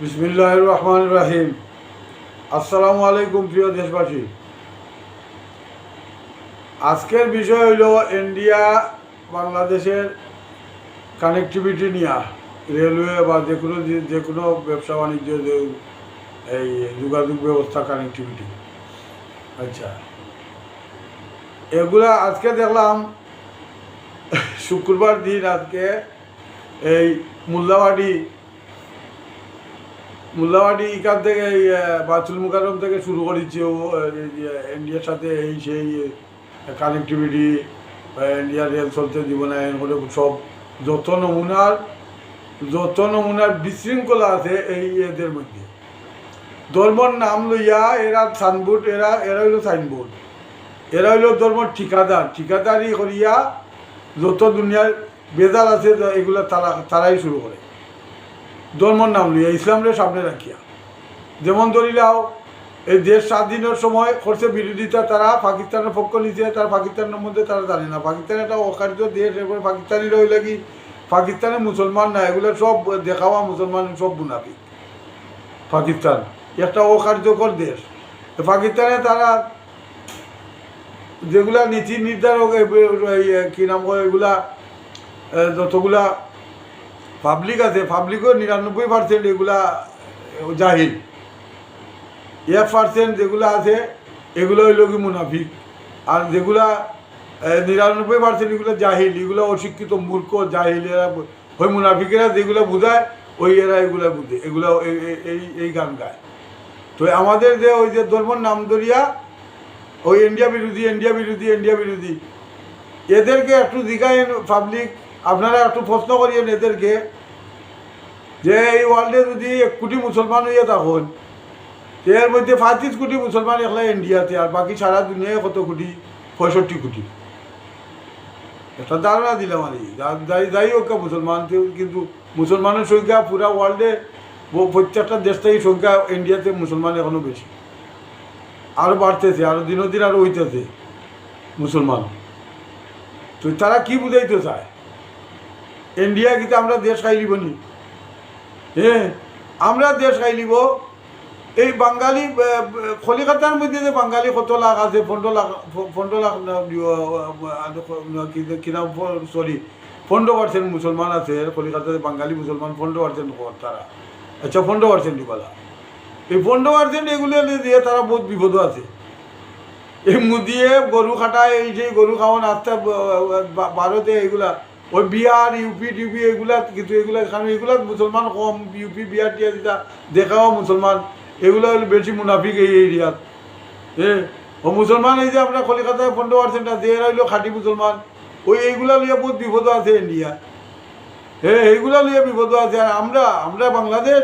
বিসমিল্লাহ রহমান রাহিম আসসালামু আলাইকুম, প্রিয় দেশবাসী। আজকের বিষয় হইল ইন্ডিয়া বাংলাদেশের কানেক্টিভিটি নিয়ে, রেলওয়ে বা যে কোনো যে- কোনো ব্যবসা বাণিজ্য এই যোগাযোগ ব্যবস্থা কানেক্টিভিটি। আচ্ছা। এগুলা আজকে দেখলাম, শুক্রবার দিন আজকে এই মোল্লাবাড়ি মোল্লাবাড়ি এখান থেকে বাচুল মুকারম থেকে শুরু করেছে ও ইন্ডিয়ার সাথে এই সেই কানেক্টিভিটি ইন্ডিয়া রেল চলতে দিব না সব যত নমুনার যত নমুনার বিশৃঙ্খলা আছে এই এদের মধ্যে। ধর্মর নাম লইয়া এরা সাইনবোর্ড, এরা এরা হইল সাইনবোর্ড। এরা হইল ধর্মর ঠিকাদার। ঠিকাদারি করিয়া যত দুনিয়ার বেজাল আছে, এগুলো তারা, তারাই শুরু করে। ধর্মর নাম লইয়া ইসলামরে সামনে রাখিয়া। যেমন ধরিলাও এই দেশ স্বাধীনের সময় করছে বিরোধিতা, তারা পাকিস্তানের পক্ষ নিচ্ছে তারা পাকিস্তানের মধ্যে তারা জানে না। পাকিস্তান একটা অকার্য দেশ এবার পাকিস্তানি রইলে কি পাকিস্তানে মুসলমান না, এগুলো সব দেখাওয়া মুসলমান সব মুনাফি পাকিস্তান একটা অকার্যকর দেশ। পাকিস্তানে তারা যেগুলা নীতি নির্ধারক কি নাম এগুলা যতগুলা পাবলিক আছে পাবলিকও নিরানব্বই পার্সেন্ট এগুলা জাহিল। এক পার্সেন্ট যেগুলো আছে, এগুলো হইল কি মুনাফিক। আর যেগুলা নিরানব্বই পার্সেন্ট এগুলো জাহিল, এগুলো অশিক্ষিত মূর্খ জাহিল এরা ওই মুনাফিকেরা যেগুলো বুঝায়, ওই এরা এগুলো বুঝে, এগুলো এই- এই- গান গায়। তো আমাদের যে ওই যে ধর্মর নাম ধরিয়া, ওই ইন্ডিয়া বিরোধী ইন্ডিয়া বিরোধী ইন্ডিয়া বিরোধী, এদেরকে একটু জিগায় পাবলিক আপনারা একটু প্রশ্ন করিয়েন এদেরকে যে এই ওয়ার্ল্ডে যদি এক কোটি মুসলমান হইয়া থাকুন, তো এর মধ্যে পঁয়ত্রিশ কোটি মুসলমান একলা ইন্ডিয়াতে, আর বাকি সারা দুনিয়ায় কত কোটি? পঁয়ষট্টি কোটি। একটা ধারণা দিলাম আর যাই যাই হোক মুসলমান কিন্তু মুসলমানের সংখ্যা পুরা ওয়ার্ল্ডে প্রত্যেকটা দেশ থেকে সংখ্যা ইন্ডিয়াতে মুসলমান এখনও বেশি। আরও বাড়তেছে আরও দিনের দিন আরও হইতেছে মুসলমান। তো তারা কি বুঝাইতে চায়? ইন্ডিয়া কিন্তু আমরা দেশ খাইলিব নি। হ্যাঁ আমরা দেশ খাইলিব এই বাঙালি কলিকাতার মধ্যে যে বাঙালি কত লাখ আছে পনেরো লাখ পনেরো লাখ না, আহ, আহ, কি- কি নাম সরি পনেরো পার্সেন্ট মুসলমান আছে কলিকাতাতে বাঙালি মুসলমান পনেরো পার্সেন্ট তারা। আচ্ছা পনেরো পার্সেন্ট বলা এই পনেরো পার্সেন্ট এগুলো দিয়ে তারা বহুত বিপদ আছে। এই মুদিয়ে গরু খাটায় এই যে গরু খাওয়ান আস্তে ভারতে এগুলা ওই বিহার, ইউপি, টিউপি এগুলা কিন্তু এগুলা এখানে এগুলা মুসলমান কম, ইউপি, বিহার টিয়া যেটা দেখাও মুসলমান এগুলো বেশি মুনাফিক এই এরিয়াত হ্যাঁ ও মুসলমান এই যে আমরা কলিকাতায় পনেরো পার্সেন্ট আছে, এরা হইল খাঁটি মুসলমান। ওই এইগুলা লইয়া বহুত বিপদ আছে ইন্ডিয়া। হ্যাঁ এইগুলা লইয়া বিপদ আছে। আর আমরা আমরা বাংলাদেশ,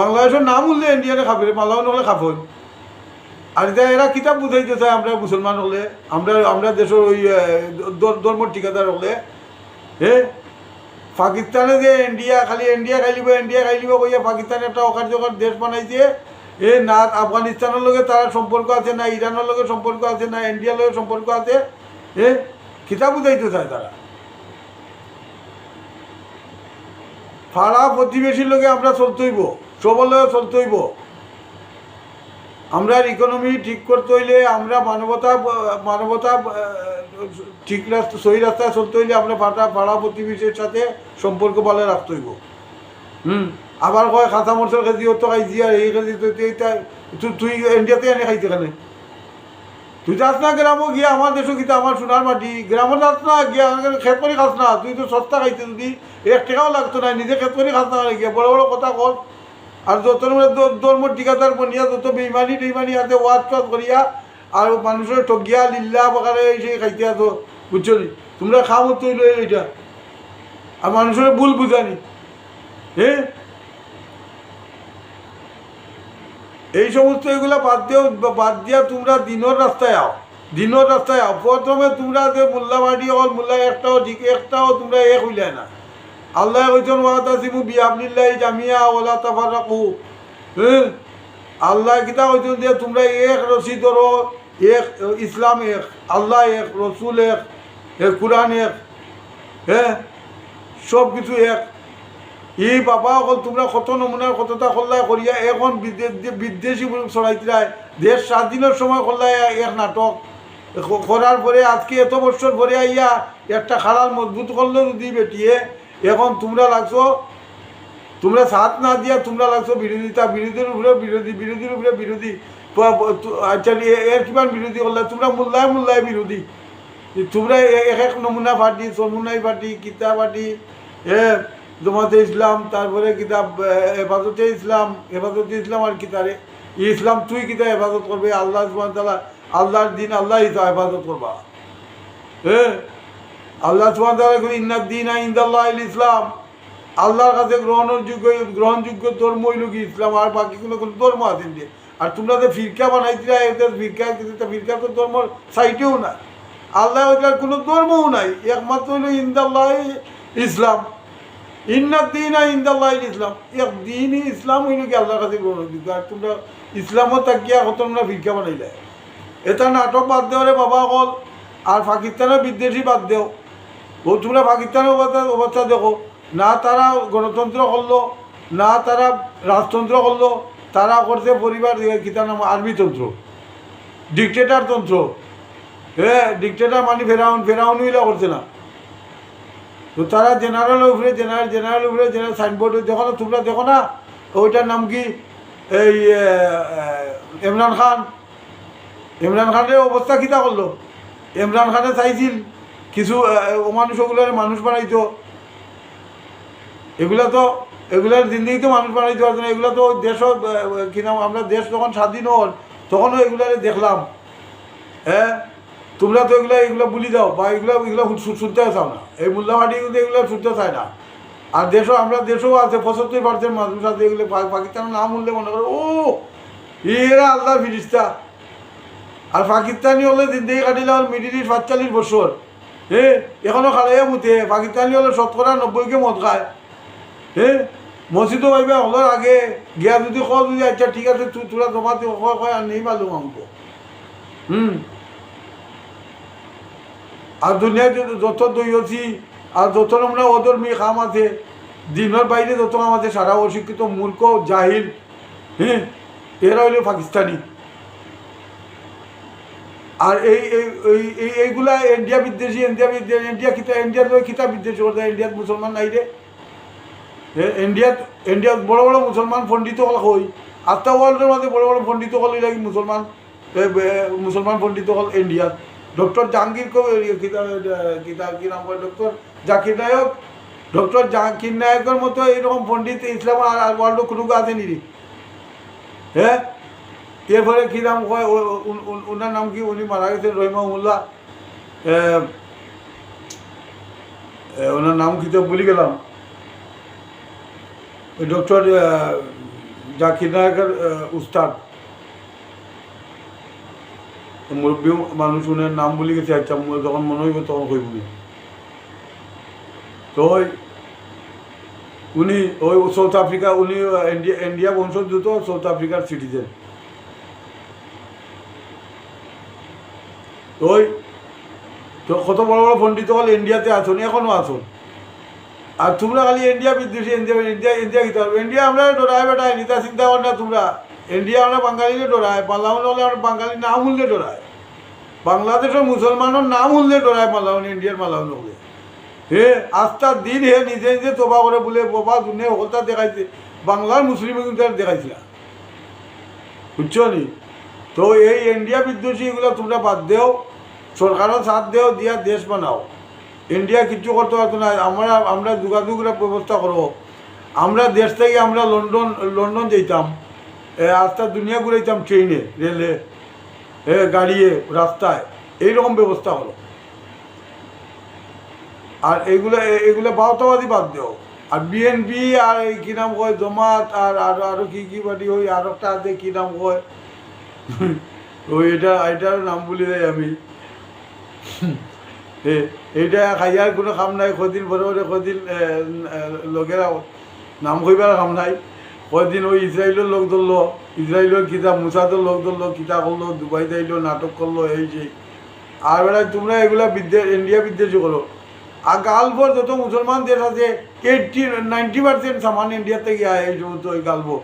বাংলাদেশের নাম উঠলে ইন্ডিয়ানে খাবে, মালাও নহলে খাবই আর এটা এরা কিতাব বুঝাইতে চায় আমরা মুসলমান হলে, আমরা আমরা দেশের ওই ধর্ম ঠিকাদার হলে পাকিস্তানে যে ইন্ডিয়া খালি ইন্ডিয়া খাইলিব ইন্ডিয়া খাইলিব কইয়া পাকিস্তান একটা অকার্যকর দেশ বানাইছে, এ না আফগানিস্তানের লগে তার সম্পর্ক আছে, না ইরানের লগে সম্পর্ক আছে, না ইন্ডিয়ার লগে সম্পর্ক আছে, এ? কিতাব বুঝাইতে চায় তারা? পাড়া প্রতিবেশীর লগে আমরা চলতে হইব সবার লগে চলতে হইব আমরা ইকোনমি ঠিক করতে হইলে আমরা মানবতা মানবতা ঠিক রাস্তা, সহি রাস্তায় চলতে হইলে আমরা পাড়া পাড়া প্রতিবেশীর সাথে সম্পর্ক ভালো রাখতে হইব। হুম? আবার কয় খাতা মরচর খেজি অত খাইছি আর এই খেজি তুই তুই ইন্ডিয়াতে এনে খাইতে কেন? তুই যাস না গ্রামও গিয়া আমার দেশও কিন্তু আমার সোনার মাটি। গ্রামও যাস না, গিয়া খেত করে খাস না। তুই তো সস্তা খাইতে যদি এক টাকাও লাগতো না, নিজে খেত করে খাস না গিয়া। বড় বড় কথা কর। আর যত ধর্ম ঠিকাদার বনিয়া যত বেইমানি টেইমানি আছে ওয়াজ টাজ করিয়া, আর মানুষের ঠগিয়া, লিল্লা বকারে এই সেই খাইতে আছো, বুঝছ? তোমরা খাও তৈল এইটা। আর মানুষের ভুল বুঝানি হ্যাঁ এই সমস্ত এগুলা বাদ দিও, বাদ দিয়া তোমরা দিনের রাস্তায় আও। দিনের রাস্তায় আও। প্রথমে তোমরা যে মোল্লাবাড়ি হল মোল্লা একটাও, ঠিক একটাও তোমরা এক হইলে না। আল্লাহ কইছেন ওয়াতাসিমু বিহাবলিল্লাহি জামিয়া ওয়ালা তাফাররাকু। হ্যাঁ? আল্লাহ কিতা কইছেন যে, তোমরা এক রশি ধরো, এক ইসলাম এক, আল্লাহ এক, রসুল এক এক কোরআন এক হ্যাঁ? সব কিছু এক। ই বাবা অকল তোমরা কত নমুনার কতটা করলাই করিয়া এখন বিদে- বিদেশি চড়াইতরাই দেশ স্বাধীনের সময় করলাই এক নাটক করার পরে আজকে এত বছর পরে আইয়া একটা খারাপ মজবুত করল যদি বেটিয়ে। এখন তোমরা লাগছো, তোমরা সাথ না দিয়া তোমরা লাগছো বিরোধিতা বিরোধীর উপরে বিরোধী, বিরোধীর উপরে বিরোধী। আচ্ছা এর কিমান বিরোধী করলে? তোমরা মূল্যায় মূল্যায় বিরোধী। তোমরা এক এক নমুনা পার্টি সমুনাই পার্টি, কিতা পার্টি, এ, জমাতে ইসলাম, তারপরে কিতাব হেফাজতে ইসলাম হেফাজতে ইসলাম আর কিতারে ইসলাম তুই কিতা হেফাজত করবে? আল্লাহ আল্লাহর দিন আল্লাহ হেফাজত করবা। হ্যাঁ আল্লাহ সুবহান তাআলা কই ইন্নাদ দিন ইনদাল্লাহ ইসলাম আল্লাহর কাছে গ্রহণের যোগ্য গ্রহণযোগ্য ধর্ম হইল কি? ইসলাম আর বাকি কোনো কোনো ধর্ম আছে যে। আর তোমরা যে ফিরকা বানাইছিলা এদের ফিরকা কিন্তু ফিরকা তো ধর্ম সাইটেও না আল্লাহ ওইটার কোনো ধর্মও নাই। একমাত্র হইল ইন্দাল্লাহ ইসলাম। ইন্নাদ দিন ইন্দাল্লাহ ইসলাম এক দিনই ইসলাম হইল কি? আল্লাহর কাছে গ্রহণযোগ্য। আর তোমরা ইসলামও তাকিয়া তোমরা ফিরকা বানাইলে। এটা নাটক বাদ দেও রে বাবা অকল। আর পাকিস্তানের বিদ্বেষী বাদ দেও। ও তোমরা পাকিস্তানের অবস্থা অবস্থা দেখো। না তারা গণতন্ত্র করল, না তারা রাজতন্ত্র করল তারা করছে পরিবার কিতার নাম আর্মিতন্ত্র ডিকটেটার তন্ত্র হ্যাঁ ডিকটেটার মানে ফেরাউন ফেরাউন হইলা করছে না। তো তারা জেনারেল উপরে জেনারেল জেনারেল উপরে জেনারেল সাইনবোর্ড দেখো না, তোমরা দেখো না ওইটার নাম কি? এই ইমরান খান। ইমরান খানের অবস্থা কিতা করল? ইমরান খানে চাইছিল। কিছু মানুষ ওগুলোর মানুষ বানাইতো। এগুলা তো এগুলার জিন্দিগি তো মানুষ বানাইতে পারতো না। এগুলো তো দেশও আহ, কি নাম আমরা দেশ যখন স্বাধীন হল তখনও এগুলারে দেখলাম। হ্যাঁ তোমরা তো এগুলো এগুলো বলি দাও বা এগুলো এগুলো শুনতে চাও না। এই মূল্যবাড়ি কিন্তু এগুলো শুনতে চায় না। আর দেশও আমরা দেশও আছে পঁচাত্তর পার্সেন্ট মানুষ আছে এগুলো পাকিস্তানের নাম উঠলে মনে করো ও এরা আল্লাহ ফিরিস্তা। আর পাকিস্তানি হলে জিন্দগি কাটিলে হল মিডিল ইস্ট পাঁচচল্লিশ বছর। হ্যাঁ এখনও খালাইয়া মুতে পাকিস্তানি হলে শতকরা নব্বইকে মদ খায়। হ্যাঁ মসজিদও পাইবে হলার আগে, গিয়া যদি কয় যদি আচ্ছা ঠিক আছে তুই তোরা জমাতে কয় আর নেই মালুম আমাকে হুম। আর দুনিয়ায় যত- দইছি আর যত নমুনা অধর্মী খাম আছে দিনের বাইরে যত আছে সারা অশিক্ষিত মূর্খ জাহিল হ্যাঁ এরা হইল পাকিস্তানি। আর এই, এই- এই, এই- এইগুলা ইন্ডিয়া বিদ্বেষী ইন্ডিয়া বিদ্বেষী ইন্ডিয়া কিতা ইন্ডিয়ার কিতা বিদ্বেষী করতে ইন্ডিয়াত মুসলমান নাই রে। ইন্ডিয়াত ইন্ডিয়াত বড় বড় মুসলমান পণ্ডিত হল হই আত্মা ওয়ার্ল্ডের মধ্যে বড় বড় পণ্ডিত হল লাগি মুসলমান মুসলমান পণ্ডিত হল ইন্ডিয়াত ডক্টর জাহাঙ্গীর কিতা কি নাম কয় ডক্টর জাকির নায়ক। ডক্টর জাকির নায়কের মতো এইরকম পণ্ডিত ইসলাম আর ওয়ার্ল্ড কোনো আছে নি? হ্যাঁ এরপরে কী নাম কয়? ওনার নাম কি? উনি মারা গেছেন রহিমাউল্লাহ ওনার নাম কি তো ভুলে গেলাম। ডক্টর জাকির নায়কের উস্তাদ। মুরব্বী মানুষ, উনার নাম ভুলে গেছে। আচ্ছা যখন মনে হইব তখন কইব তো উনি, ওই সাউথ আফ্রিকা উনি ইন্ডিয়া ইন্ডিয়া বংশোদ্ভূত সাউথ আফ্রিকার সিটিজেন ওই, তো কত বড় বড় পণ্ডিত হল ইন্ডিয়াতে আসুন, এখনও আসুন। আর তোমরা খালি ইন্ডিয়া বিদ্বেষী, ইন্ডিয়া ইন্ডিয়া ইন্ডিয়া হবে ইন্ডিয়া আমরা ডরায় বেটায়, নিতা চিন্তা কর না তোমরা। ইন্ডিয়া আমরা বাঙালিরে ডরায় পার্লামেন্ট হলে আমরা বাঙালি নাম শুনলে ডরায়। বাংলাদেশের মুসলমানের নাম শুনলে ডরায় পার্লামেন্ট ইন্ডিয়ার পার্লামেন্ট হলে। হে আস্তার দিন হে, নিজে নিজে তোবা করে বলে, বাবা দুনিয়া হলতা দেখাইছে। বাংলার মুসলিম কিন্তু দেখাইছিল। বুঝছ নি? তো এই ইন্ডিয়া বিদ্বেষী এগুলো তোমরা বাদ দেও। সরকারের সাথ দেও, দিয়া দেশ বানাও। ইন্ডিয়া কিচ্ছু করতে পারতো না, আমরা আমরা যোগাযোগের ব্যবস্থা করব আমরা দেশ থেকে আমরা লন্ডন লন্ডন যেতাম আস্তা দুনিয়া ঘুরাইতাম ট্রেনে, রেলে গাড়িয়ে, রাস্তায়। এইরকম ব্যবস্থা হলো আর এইগুলো এ- এগুলো বাহতাবাদী বাদ দেও। আর বিএনপি আর এই কী নাম কয়, জমাত আর আর আরও কী কী পার্টি ওই আর একটা আছে, কী নাম কয়? ওই এটা, এটার নাম বলি আমি। এইটা খাইয়ার কোনো কাম নাই, কদিন পরে পরে কদিন লোকেরা নাম কইবার কাম নাই। কদিন ওই ইসরায়েলের লোক ধরলো ইসরায়েলের কিতাব মুসাদের লোক ধরলো কিতা করল দুবাই যাইলো, নাটক করল এই সেই আর বেলা তোমরা এগুলা বিদ্যে ইন্ডিয়া বিদ্বেষ করো আর গালভোর যত মুসলমান দেশ আছে, এইটটি, নাইনটি পার্সেন্ট সামান ইন্ডিয়া থেকে এই সমস্ত ওই গালভো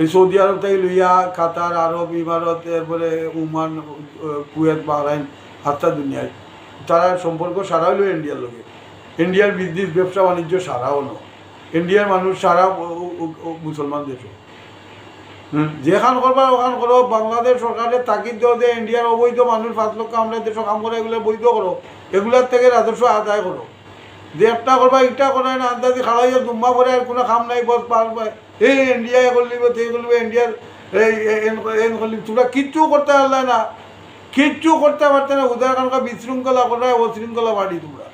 এই সৌদি আরব থেকে লইয়া কাতার আরব ইমারত এরপরে উমান কুয়েত বাহরাইন হাত্তা দুনিয়ায়। তারা সম্পর্ক সারা হলো ইন্ডিয়ার লোকে। ইন্ডিয়ার বিজনেস ব্যবসা বাণিজ্য সারাও ন ইন্ডিয়ার মানুষ সারা মুসলমান দেশ। হুম, যেখান করবার ওখান করো। বাংলাদেশ সরকারের তাকিদ দেওয়া যে ইন্ডিয়ার অবৈধ মানুষ পাঁচ লক্ষ আমরা দেশ কাম করে এগুলো বৈধ করো। এগুলার থেকে রাজস্ব আদায় করো। যে একটা করবা ইটা করে না আন্দাজি খাড়াইয়া দুম্বা করে আর কোনো কাম নাই বস পার। এই ইন্ডিয়া এ করলিব তে করলিব ইন্ডিয়ার এই এন করলি তোমরা কিচ্ছু করতে পারলে না। কিচ্ছু করতে পারতে না। উদাহরণ কারণে বিশৃঙ্খলা করে অশৃঙ্খলা বাড়ি তোমরা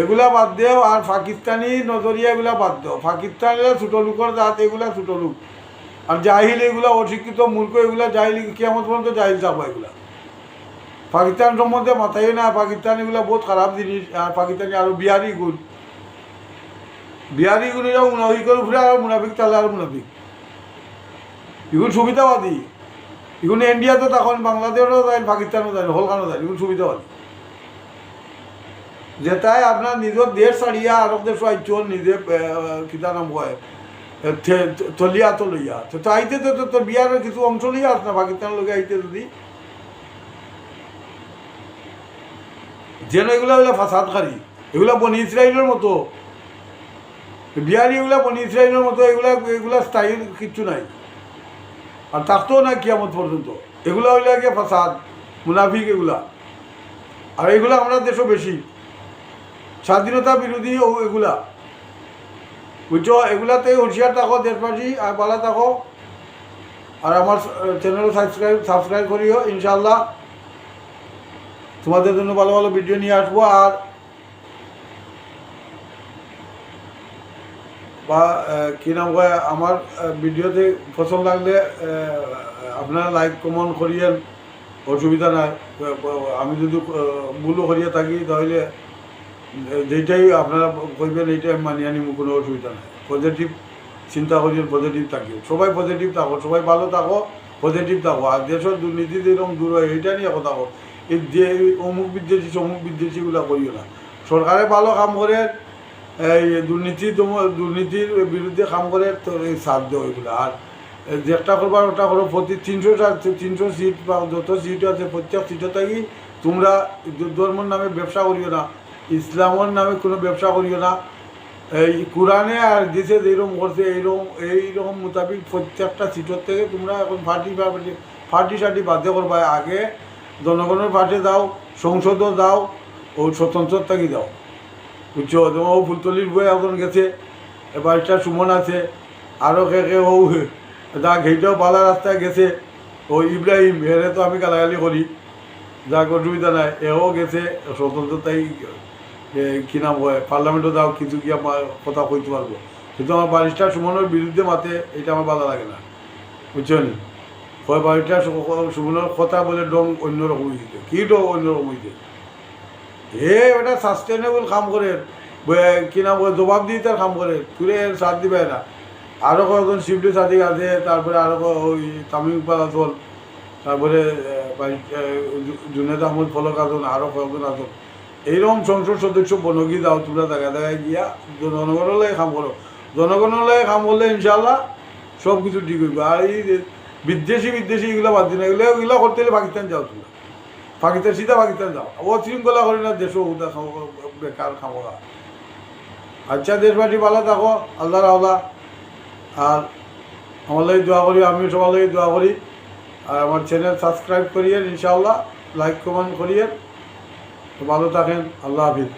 এগুলা বাদ দেও আর পাকিস্তানি নজরিয়া এগুলা বাদ দেও। পাকিস্তানিরা ছোটো লোকের জাত, এগুলা ছোটো লোক। আর জাহিল এগুলা অশিক্ষিত মূর্খ, এগুলা জাহিল কেমন পর্যন্ত জাহিল থাকব এগুলা। পাকিস্তান সম্বন্ধে মাথায় না, পাকিস্তান এগুলা বহুত খারাপ জিনিস। আর পাকিস্তানি আরও বিহারি গুণ। বিহারি গুণেরা মুনাফিক করে ঘুরে আর মুনাফিক তাহলে আর মুনাফিক। এগুলো সুবিধাবাদী। এগুলো ইন্ডিয়াতে তখন, বাংলাদেশও যায় পাকিস্তানও যায় হলখানও যায় এগুলো সুবিধাবাদী যেটাই আপনার নিজের দেশ ছাড়িয়া আরব দেশ আইচল নিজে কিতা নাম থে- থলিয়া তো তো আইতে তো, তো- বিয়ারের কিছু অংশ লইয়া আস না পাকিস্তান লোকে আইতে যদি। যেন এগুলা হইলে ফাসাদকারী, এগুলা বনি ইসরায়েলের মতো। বিহারি এগুলা বনি ইসরায়েলের মতো, এগুলা এগুলা স্থায়ী কিচ্ছু নাই। আর থাকতেও না কিয়ামত পর্যন্ত। এগুলা হইলে গিয়ে ফাসাদ, মুনাফিক এগুলা। আর এগুলা আমরা দেশও বেশি। স্বাধীনতা বিরোধী ও এগুলা। বুঝছ? এগুলাতে হুঁশিয়ার থাকো, দেশবাসী, আর বালা থাকো। আর আমার চ্যানেল সাবস্ক্রাইব সাবস্ক্রাইব করিও ইনশাল্লাহ তোমাদের জন্য ভালো ভালো ভিডিও নিয়ে আসব। আর বা কি নাম কয়, আমার ভিডিওতে পছন্দ লাগলে আপনারা লাইক কমেন্ট করিয়েন, অসুবিধা নাই। আমি যদি ভুলও করিয়া থাকি, তাহলে যেটাই আপনারা কইবেন, এইটাই আমি মানিয়ে আনিব, কোনো অসুবিধা নাই। পজিটিভ চিন্তা করিয়েন পজিটিভ থাকি সবাই পজিটিভ থাকো, সবাই ভালো থাকো পজিটিভ থাকো। আর দেশের দুর্নীতি যেরকম দূর হয়, এইটা নিয়ে কথা হোক এই যে অমুক বিদ্বেষী অমুক বিদ্বেষীগুলো করিও না। সরকারে ভালো কাম করে এই দুর্নীতি দুর্নীতির বিরুদ্ধে কাম করে এই সাথ দেওয়া আর যেটা করবার ওটা করো, প্রতি তিনশো তিনশো সিট বা যত সিট আছে, প্রত্যেক সিটে থাকি তোমরা ধর্মের নামে ব্যবসা করিও না, ইসলামের নামে কোনো ব্যবসা করিও না। এই কোরআনে আর দেশে যেরকম করছে, এইরকম এইরকম মোতাবিক প্রত্যেকটা সিটের থেকে তোমরা এখন ফার্টি ফার্টি সার্টি বাধ্য করবা। আগে জনগণের পাশে দাও, সংসদও দাও, ও স্বতন্ত্র থাকি দাও। বুঝছ তোমার ফুলতলির বই এখন গেছে। এবার একটা সুমন আছে আরও কে কে ও যা ঘেইটাও পালা রাস্তায় গেছে। ও ইব্রাহিম হেরে তো আমি গালাগালি করি যা অসুবিধা নাই, এও গেছে। স্বতন্ত্রতাই কি নাম হয় পার্লামেন্টও দাও কিছু কি আমার কথা কইতে পারব কিন্তু আমার বারিস্টার সুমনের বিরুদ্ধে মাতে এটা আমার ভালো লাগে না। বুঝছ নি? হয় বারিস্টার সু- সুমনের কথা বলে ডং অন্যরকম হয়েছে কি ডং অন্যরকম হয়েছে এ ওটা সাস্টেনেবল কাম করে। বে- কি নাম দিয়ে তার কাম করে। তুলে সাথ দিবে না। আরও কয়েকজন শিবলি সাথী আছে তারপরে আরও ওই তামিম ইকবাল আসল তারপরে জুনেদ আহমদ ফলক আসন আরও কয়েকজন আসন এইরকম সংসদ সদস্য বনগি দাও তোমরা দেখা দেখায় গিয়া জনগণের লাগে কাম করো। জনগণের লাগে কাম করলে ইনশাল্লাহ সব কিছু ঠিক হইবে। আর এই বিদেশি বিদেশি এগুলো বাদ দিন এগুলো এগুলো করতে হলে পাকিস্তান যাও তোমরা। পাকিস্তান সিধা পাকিস্তান যাও। শৃঙ্খলা করে না দেশও উদা বেকার না। আচ্ছা দেশবাসী ভালো থাকো, আল্লাহ আল্লাহ আর আমার লাগে দোয়া করি, আমিও সবার লাগে দোয়া করি। আর আমার চ্যানেল সাবস্ক্রাইব করিয়েন, ইনশাআল্লাহ। লাইক কমেন্ট করিয়েন। তো ভালো থাকেন, আল্লাহ হাফিজ।